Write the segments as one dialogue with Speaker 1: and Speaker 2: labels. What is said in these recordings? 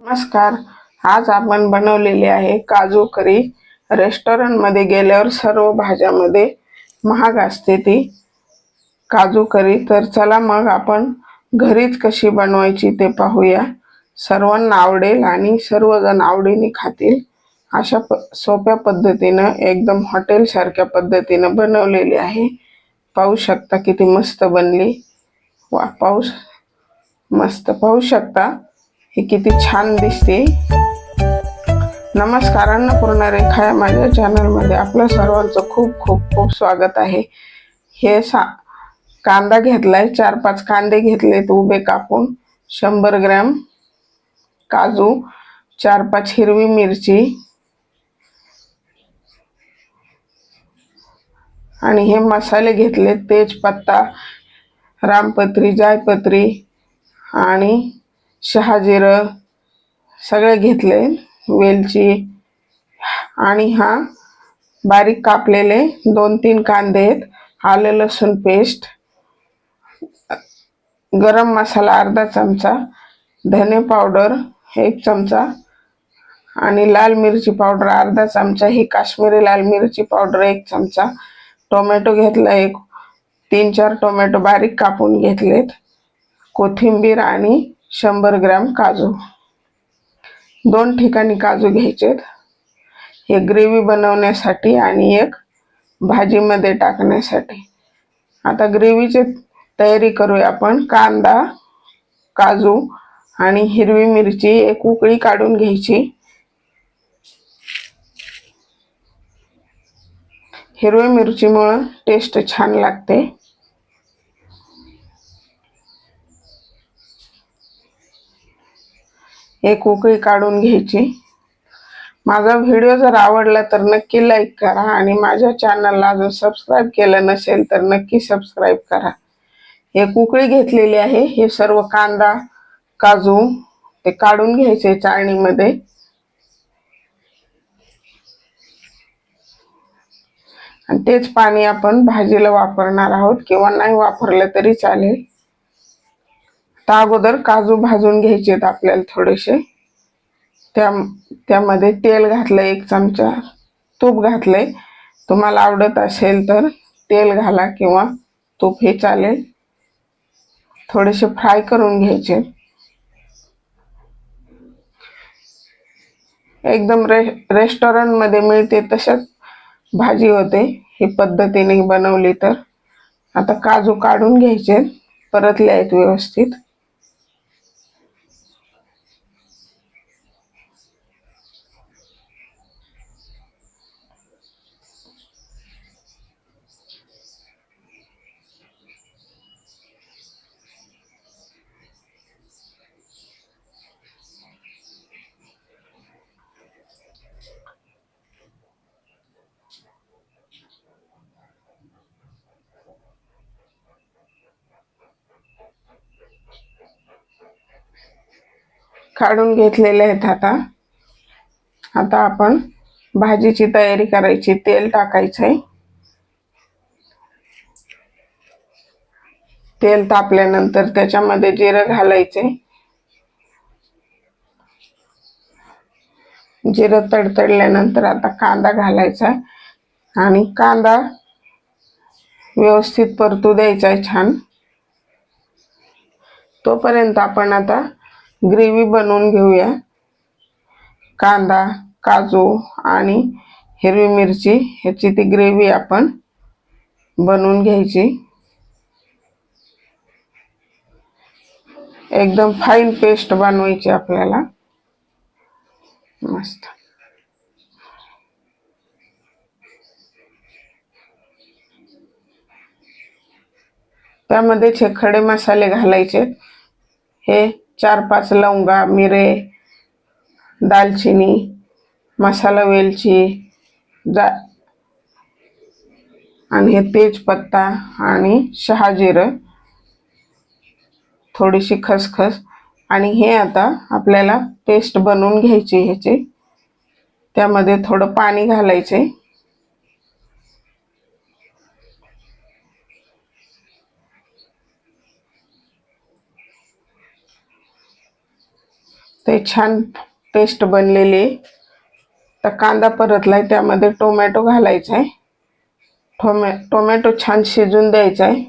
Speaker 1: नमस्कार. आज आपण बनवलेली आहे काजू करी. रेस्टॉरंटमध्ये गेल्यावर सर्व भाज्यामध्ये महाग असते ती. काजू करी. तर चला मग आपण घरीच कशी बनवायची ते पाहूया. सर्वांना आवडेल आणि सर्वजण आवडीने खातील. अशा प सोप्या पद्धतीनं एकदम हॉटेलसारख्या पद्धतीनं बनवलेली आहे. पाहू शकता किती मस्त बनली. वा पाऊस मस्त. पाहू शकता. ही किती छान दिसते. नमस्कार अन्नपूर्णा रेखा या माझ्या चॅनलमध्ये आपल्या सर्वांचं खूप खूप खूप स्वागत आहे. हे सा कांदा घेतलाय चार पाच कांदे घेतलेत उभे कापून. शंभर ग्रॅम काजू चार पाच हिरवी मिरची. आणि हे मसाले घेतले तेजपत्ता रामपत्री जायपत्री आणि शहाजिरं सगळे घेतले वेलची आणि हा बारीक कापलेले दोन तीन कांदे आहेत. आलं लसूण पेस्ट गरम मसाला अर्धा चमचा धने पावडर एक चमचा आणि लाल मिरची पावडर अर्धा चमचा ही काश्मीरी लाल मिरची पावडर एक चमचा. टोमॅटो घेतला एक तीन चार टोमॅटो बारीक कापून घेतलेत. कोथिंबीर आणि शंभर ग्रॅम काजू. दोन ठिकाणी काजू घ्यायचेत. हे ग्रेव्ही बनवण्यासाठी आणि एक भाजीमध्ये टाकण्यासाठी. आता ग्रेव्हीची तयारी करूया आपण. कांदा काजू आणि हिरवी मिरची एक उकळी काढून घ्यायची. हिरवी मिरचीमुळं टेस्ट छान लागते. एक उकळी काढून घ्यायची. माझा व्हिडिओ जर आवडला तर नक्की लाईक करा आणि माझ्या चॅनलला जर सबस्क्राईब केलं नसेल तर नक्की सबस्क्राईब करा. एक उकळी घेतलेली आहे. हे सर्व कांदा काजू ते काढून घ्यायचे चाळणीमध्ये. आणि तेच पाणी आपण भाजीला वापरणार आहोत. किंवा नाही वापरलं तरी चालेल. त्या अगोदर काजू भाजून घ्यायचे आहेत आपल्याला थोडेसे. त्या त्यामध्ये तेल घातलं एक चमचा तूप घातलंय. तुम्हाला आवडत असेल तर तेल घाला किंवा तूप हे चालेल. थोडेसे फ्राय करून घ्यायचे. एकदम रे रेस्टॉरंटमध्ये मिळते तशाच भाजी होते. ही पद्धतीने बनवली तर. आता काजू काढून घ्यायचे. परतले आहेत व्यवस्थित. काढून घेतलेले आहेत आता. आता आपण भाजीची तयारी करायची तेल टाकायचं आहे तेल तापल्यानंतर त्याच्यामध्ये जिरं घालायचे जिरं तडतडल्यानंतर आता कांदा घालायचा आणि कांदा व्यवस्थित परतू द्यायचा आहे छान. तोपर्यंत आपण आता ग्रेव्ही बनवून घेऊया. कांदा काजू आणि हिरवी मिरची ह्याची ती ग्रेव्ही आपण बनवून घ्यायची. एकदम फाईन पेस्ट बनवायची आपल्याला. मस्त. त्यामध्ये हे खडे मसाले घालायचे हे चार पाच लवंगा मिरे दालचिनी मसाला वेलची जा आणि हे तेजपत्ता आणि शहाजिरं थोडीशी खसखस. आणि हे आता आपल्याला पेस्ट बनवून घ्यायची ह्याची त्यामध्ये थोडं पाणी घालायचे. ते छान पेस्ट बनलेली. आहे तर कांदा परतलाय त्यामध्ये टोमॅटो घालायचा आहे टोमॅ टोमॅटो छान शिजून द्यायचा आहे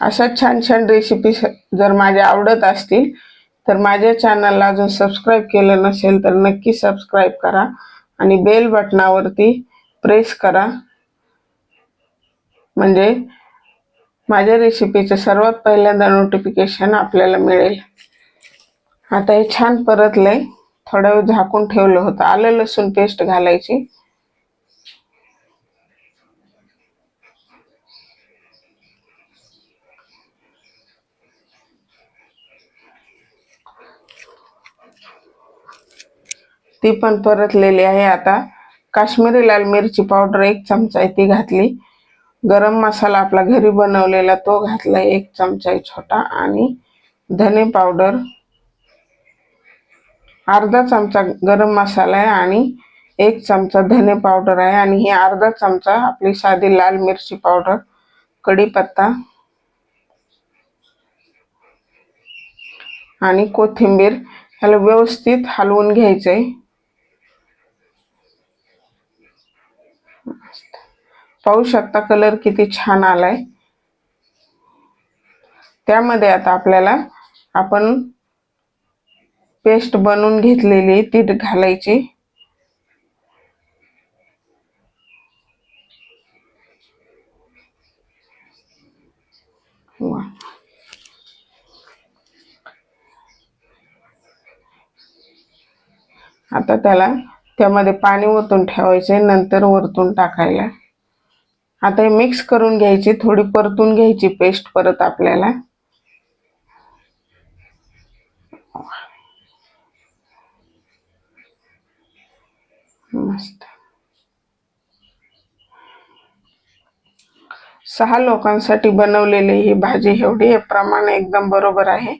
Speaker 1: अशा छान छान रेसिपी जर माझ्या आवडत असतील तर माझ्या चॅनलला अजून सबस्क्राईब केलं नसेल तर नक्की सबस्क्राईब करा आणि बेल बटनावरती प्रेस करा. म्हणजे माझ्या रेसिपीचं सर्वात पहिल्यांदा नोटिफिकेशन आपल्याला मिळेल. आता हे छान परतलंय थोडा वेळ झाकून ठेवलं होतं. आलं लसूण पेस्ट घालायची. ती पण परतलेली आहे. आता काश्मीरी लाल मिरची पावडर एक चमचा आहे ती घातली. गरम मसाला आपला घरी बनवलेला तो घातला एक चमचा छोटा आणि धने पावडर. अर्धा चमचा गरम मसाला आहे आणि एक चमचा धने पावडर आहे आणि हे अर्धा चमचा आपली साधी लाल मिरची पावडर कढीपत्ता आणि कोथिंबीर ह्याला व्यवस्थित हलवून घ्यायचं आहे पाहू शकता कलर किती छान आलाय. त्यामध्ये आता आपल्याला आपण पेस्ट बनवून घेतलेली ती घालायची. आता त्याला त्यामध्ये पाणी ओतून ठेवायचे नंतर वरतून टाकायला. आता हे मिक्स करून घ्यायची थोडी परतून घ्यायची पेस्ट परत आपल्याला. मस्त. सहा लोकांसाठी बनवलेली ही भाजी एवढी हे प्रमाण एकदम बरोबर आहे.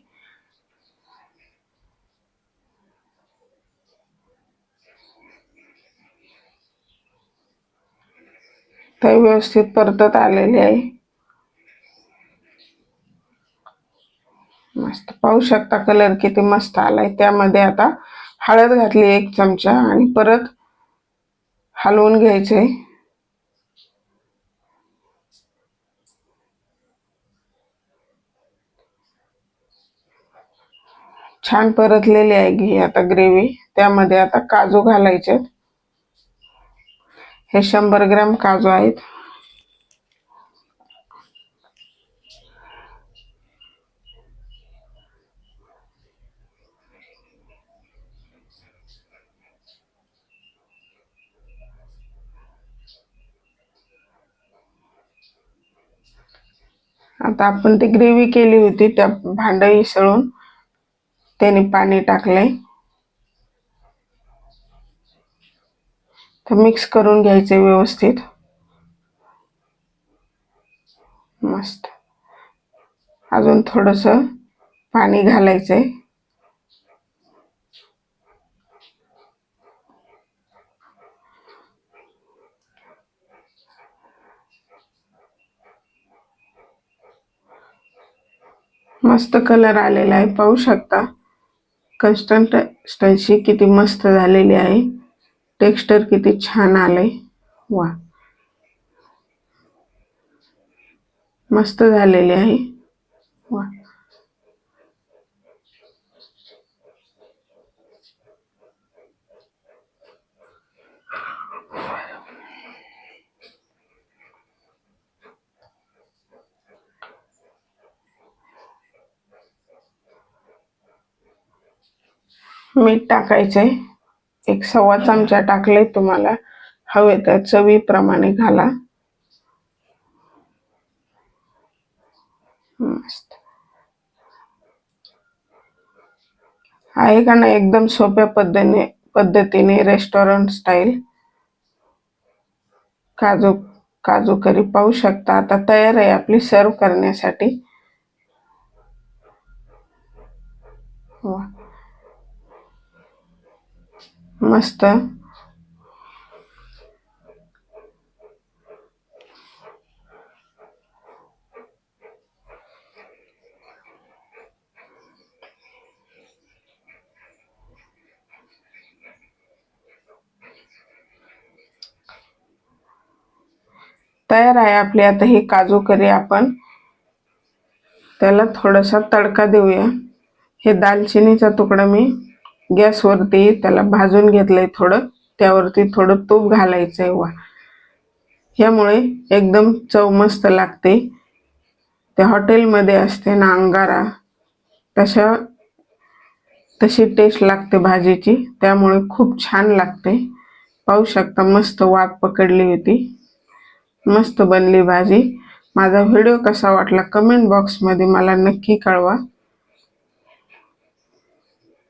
Speaker 1: ते व्यवस्थित परतत आलेले आहे. मस्त. पाहू शकता कलर किती मस्त आलाय. त्यामध्ये आता हळद घातली एक चमचा आणि परत हलवून घ्यायचे. छान परतलेली आहे घी आता ग्रेव्ही त्यामध्ये आता काजू घालायचे हे शंभर ग्रॅम काजू आहेत. आता आपण ती ग्रेव्ही केली होती त्या भांड इसळून. त्याने पाणी टाकलंय. तर मिक्स करून घ्यायचे व्यवस्थित. मस्त. अजून थोडंसं पाणी घालायचंय. मस्त कलर आलेला आहे. पाहू शकता. कन्स्टंटन्सी किती मस्त झालेली आहे. टेक्स्टर किती छान आलंय. वा. मस्त झालेली आहे. वा. मीठ टाकायचंय. एक सव्वा चमचा टाकले तुम्हाला. हवे तर चवीप्रमाणे घाला. मस्त. आहे का ना एकदम सोप्या पद्धतीने पद्धतीने रेस्टॉरंट स्टाईल काजू काजू करी पाहू शकता. आता तयार आहे आपली सर्व करण्यासाठी. मस्त तयार आहे आपली. आता हे काजू करी आपण. त्याला थोडासा तडका देऊया. हे दालचिनीचा तुकडा मी गॅसवरती त्याला भाजून घेतलंय थोडं त्यावरती थोडं तूप घालायचं आहे वा. ह्यामुळे एकदम चव मस्त लागते. त्या हॉटेलमध्ये असते ना अंगारा तशा तशी टेस्ट लागते भाजीची त्यामुळे खूप छान लागते. पाहू शकता मस्त वाट पकडली होती. मस्त बनली भाजी. माझा व्हिडिओ कसा वाटला कमेंट बॉक्समध्ये मला नक्की कळवा.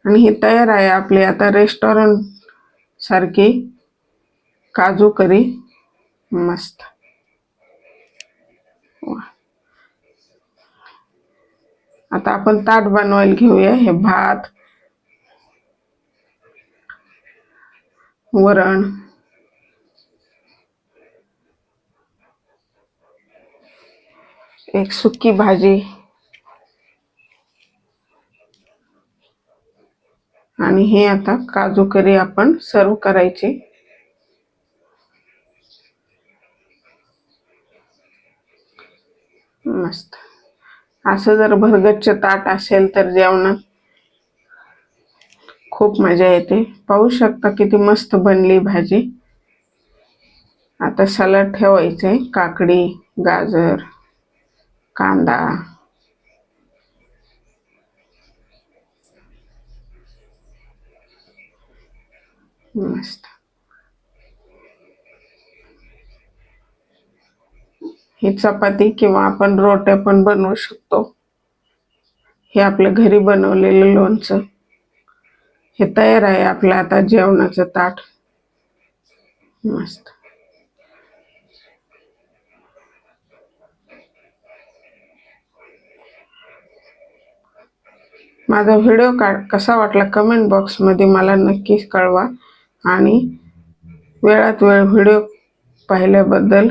Speaker 1: आणि ही तयार आहे आपली आता रेस्टॉरंट सारखी काजू करी. मस्त. आता आपण ताट बनवायला घेऊया. हे भात वरण एक सुकी भाजी. आणि हे आता काजू करी आपण सर्व करायचे. मस्त. असं जर भरगच्च ताट असेल तर जेवणात खूप मजा येते. पाहू शकता किती मस्त बनली भाजी. आता सलाड ठेवायचंय काकडी गाजर कांदा. मस्त ही चपाती किंवा आपण रोट्या पण बनवू शकतो. हे आपलं घरी बनवलेलं लोणचं. हे तयार आहे आपलं आता जेवणाचं ताट. मस्त. माझा व्हिडिओ का कसा वाटला कमेंट बॉक्समध्ये मला नक्कीच कळवा. आणि वेळात वेळ व्हिडिओ पाहिल्याबद्दल